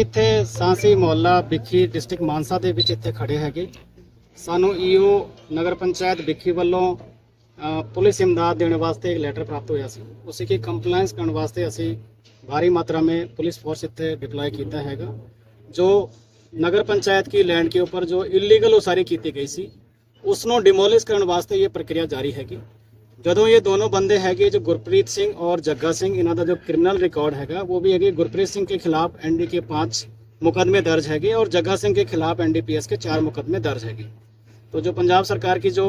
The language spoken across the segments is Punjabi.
ਇੱਥੇ ਸਾਂਸੀ ਮੁਹੱਲਾ ਵਿਖੀ ਡਿਸਟ੍ਰਿਕਟ ਮਾਨਸਾ ਦੇ ਵਿੱਚ ਇੱਥੇ ਖੜੇ ਹੈਗੇ। ਸਾਨੂੰ ਈਓ ਨਗਰ ਪੰਚਾਇਤ ਵਿਖੀ ਵੱਲੋਂ ਪੁਲਿਸ ਇਮਦਾਦ ਦੇਣ ਵਾਸਤੇ ਇੱਕ ਲੈਟਰ ਪ੍ਰਾਪਤ ਹੋਇਆ ਸੀ। ਉਸੇ ਕੀ ਕੰਪਲਾਈਂਸ ਕਰਨ ਵਾਸਤੇ ਅਸੀਂ ਭਾਰੀ ਮਾਤਰਾ ਮੇਂ ਪੁਲਿਸ ਫੋਰਸ ਇੱਥੇ ਡਿਪਲੋਏ ਕੀਤਾ ਹੈਗਾ। ਜੋ ਨਗਰ ਪੰਚਾਇਤ ਕੀ ਲੈਂਡ ਕੇ ਉੱਪਰ ਜੋ ਇਲੀਗਲ ਉਸਾਰੀ ਕੀਤੀ ਗਈ ਸੀ ਉਸ ਨੂੰ ਡਿਮੋਲਿਸ਼ ਕਰਨ ਵਾਸਤੇ ਇਹ ਪ੍ਰਕਿਰਿਆ ਜਾਰੀ ਹੈਗੀ। ਜਦੋਂ ਇਹ ਦੋਨੋਂ ਬੰਦੇ ਹੈਗੇ ਜੋ ਗੁਰਪ੍ਰੀਤ ਸਿੰਘ ਔਰ ਜੱਗਾ ਸਿੰਘ ਇਹਨਾਂ ਦਾ ਜੋ ਕ੍ਰਿਮੀਨਲ ਰਿਕਾਰਡ ਹੈਗਾ ਉਹ ਵੀ ਹੈਗੇ ਗੁਰਪ੍ਰੀਤ ਸਿੰਘ ਕੇ ਖਿਲਾਫ ਐਨਡੀ के 5 मुकदमे दर्ज है और जग्गा सिंह के खिलाफ एनडीपीएस के चार मुकदमे दर्ज है तो जो पंजाब सरकार की जो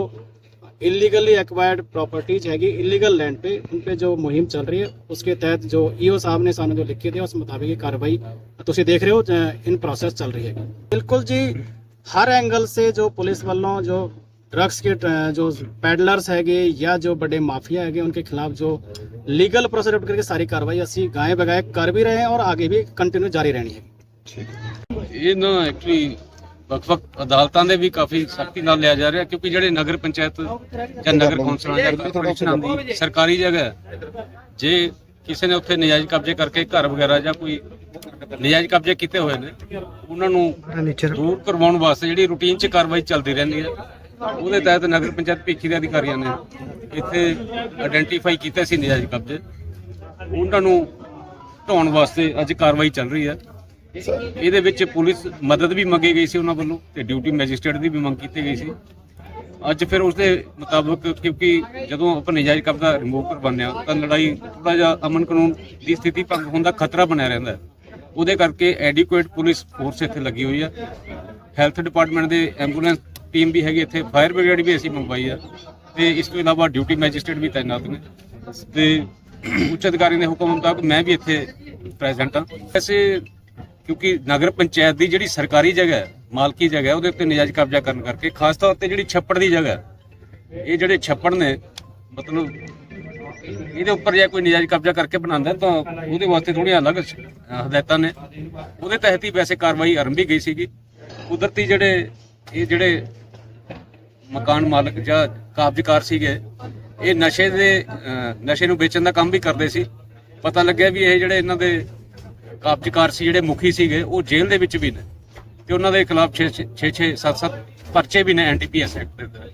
इलीगली एक्वायर्ड प्रॉपर्टीज़ हैगी इलीगल लैंड पे, उन पे जो मुहिम चल रही है, उसके तहत जो ईओ साहब ने सामने जो लिखे थे, उस मुताबिक कार्रवाई तुम देख रहे हो इन प्रोसेस चल रही है बिल्कुल जी, हर एंगल से जो पुलिस वालों, जो ड्रग्स के अ, जो पैडलर्स हैगे या जो बड़े माफिया हैगे उनके खिलाफ जो लीगल प्रोसेस करके सारी कार्रवाई ਅਸੀਂ गाय बगाए कर भी रहे हैं और आगे भी कंटिन्यू जारी रहनी है ਇਹ ਨਾ ਐਕਚੁਅਲੀ ਵੱਖ-ਵੱਖ ਅਦਾਲਤਾਂ ਦੇ ਵੀ ਕਾਫੀ ਸਖਤੀ ਨਾਲ ਲਿਆ ਜਾ ਰਿਹਾ ਕਿਉਂਕਿ ਜਿਹੜੇ ਨਗਰ ਪੰਚਾਇਤ ਜਾਂ ਨਗਰ ਕੌਂਸਲਾਂ ਜਾਂ ਕਾਰਪੋਰੇਸ਼ਨਾਂ ਦੀ ਸਰਕਾਰੀ ਜਗ੍ਹਾ ਹੈ, ਜੇ ਕਿਸੇ ਨੇ ਉੱਥੇ ਨਜਾਇਜ਼ ਕਬਜ਼ੇ ਕਰਕੇ ਘਰ ਵਗੈਰਾ ਜਾਂ ਕੋਈ ਨਜਾਇਜ਼ ਕਬਜ਼ੇ ਕੀਤੇ ਹੋਏ ਨੇ ਉਹਨਾਂ ਨੂੰ ਦੂਰ ਕਰਵਾਉਣ ਵਾਸਤੇ ਜਿਹੜੀ ਰੂਟੀਨ 'ਚ ਕਾਰਵਾਈ ਚੱਲਦੀ ਰਹਿੰਦੀ ਹੈ ਉਹਦੇ ਤਹਿਤ ਨਗਰ ਪੰਚਾਇਤ ਭੀਖੀ ਦੇ ਅਧਿਕਾਰੀਆਂ ਨੇ ਇੱਥੇ ਆਇਡੈਂਟੀਫਾਈ ਕੀਤਾ ਸੀ ਨਜਾਇਜ਼ ਕਬਜ਼ੇ। ਉਹਨਾਂ ਨੂੰ ਢਾਉਣ ਵਾਸਤੇ ਅੱਜ ਕਾਰਵਾਈ ਚੱਲ ਰਹੀ ਹੈ। ਇਹਦੇ ਵਿੱਚ ਪੁਲਿਸ ਮਦਦ ਵੀ ਮੰਗੀ ਗਈ ਸੀ ਉਹਨਾਂ ਵੱਲੋਂ ਤੇ ਡਿਊਟੀ ਮੈਜਿਸਟ੍ਰੇਟ ਦੀ ਵੀ ਮੰਗ ਕੀਤੀ ਗਈ ਸੀ। ਅੱਜ ਫਿਰ ਉਸ ਦੇ ਮੁਤਾਬਕ ਕਿਉਂਕਿ ਜਦੋਂ ਆਪਾਂ ਨਜਾਇਜ਼ ਕਬਜ਼ਾ ਰਿਮੂਵ ਕਰਵਾਉਂਦੇ ਆ ਤਾਂ ਲੜਾਈ ਥੋੜਾ ਜਿਹਾ ਅਮਨ ਕਾਨੂੰਨ ਦੀ ਸਥਿਤੀ ਭੰਗ ਹੋਣ ਦਾ ਖਤਰਾ ਬਣਿਆ ਰਹਿੰਦਾ ਉਹਦੇ ਕਰਕੇ ਐਡਿਕੁਏਟ ਪੁਲਿਸ ਫੋਰਸ ਇੱਥੇ ਲੱਗੀ ਹੋਈ ਹੈ। ਹੈਲਥ ਡਿਪਾਰਟਮੈਂਟ ਦੇ ਐਂਬੂਲੈਂਸ ਟੀਮ ਵੀ ਹੈਗੀ ਇੱਥੇ, ਫਾਇਰ ਬ੍ਰਿਗੇਡ ਵੀ ਅਸੀਂ ਮੰਗਵਾਈ ਹੈ ਤੇ ਇਸ ਤੋਂ ਇਲਾਵਾ ਡਿਊਟੀ ਮੈਜਿਸਟ੍ਰੇਟ ਵੀ ਤਾਇਨਾਤ ਨੇ। ਤੇ ਉੱਚ ਅਧਿਕਾਰੀ ਦੇ ਹੁਕਮ ਮੁਤਾਬਕ ਮੈਂ ਵੀ ਇੱਥੇ ਪ੍ਰੈਜ਼ੈਂਟ ਹਾਂ। ਵੈਸੇ ਕਿਉਂਕਿ ਨਗਰ ਪੰਚਾਇਤ ਦੀ ਜਿਹੜੀ ਸਰਕਾਰੀ ਜਗ੍ਹਾ ਹੈ, ਮਾਲਕੀ ਜਗ੍ਹਾ ਉਹਦੇ ਉੱਤੇ ਨਜਾਇਜ਼ ਕਬਜ਼ਾ ਕਰਨ ਕਰਕੇ, ਖਾਸ ਤੌਰ ਤੇ ਜਿਹੜੀ ਛੱਪੜ ਦੀ ਜਗ੍ਹਾ ਇਹ ਜਿਹੜੇ ਛੱਪੜ ਨੇ, ਮਤਲਬ ਇਹਦੇ ਉੱਪਰ ਜੇ ਕੋਈ ਨਜਾਇਜ਼ ਕਬਜ਼ਾ ਕਰਕੇ ਬਣਾਉਂਦਾ ਤਾਂ ਉਹਦੇ ਵਾਸਤੇ ਥੋੜੀਆਂ ਅਲੱਗ ਹਦਾਇਤਾਂ ਨੇ। ਉਹਦੇ ਤਹਿਤ ਹੀ ਵੈਸੇ ਕਾਰਵਾਈ ਆਰੰਭੀ ਗਈ ਸੀਗੀ। ਕੁਦਰਤੀ ਜਿਹੜੇ, ਇਹ ਜਿਹੜੇ ਮਕਾਨ ਮਾਲਕ ਜਾਂ ਕਾਬਜ਼ਕਾਰ ਸੀਗੇ, ਇਹ ਨਸ਼ੇ ਦੇ ਨਸ਼ੇ ਨੂੰ ਵੇਚਣ ਦਾ ਕੰਮ ਵੀ ਕਰਦੇ ਸੀ। ਪਤਾ ਲੱਗਿਆ ਵੀ ਇਹ ਜਿਹੜੇ ਇਹਨਾਂ ਦੇ ਕਾਬਜ਼ਕਾਰ ਸੀ, ਜਿਹੜੇ ਮੁਖੀ ਸੀਗੇ, ਉਹ ਜੇਲ੍ਹ ਦੇ ਵਿੱਚ ਵੀ ਨੇ। ਤੇ ਉਹਨਾਂ ਦੇ ਖਿਲਾਫ 6 6 7 7 ਪਰਚੇ ਵੀ ਨੇ ਐਨਡੀਪੀਐਸ ਐਕਟ ਦੇ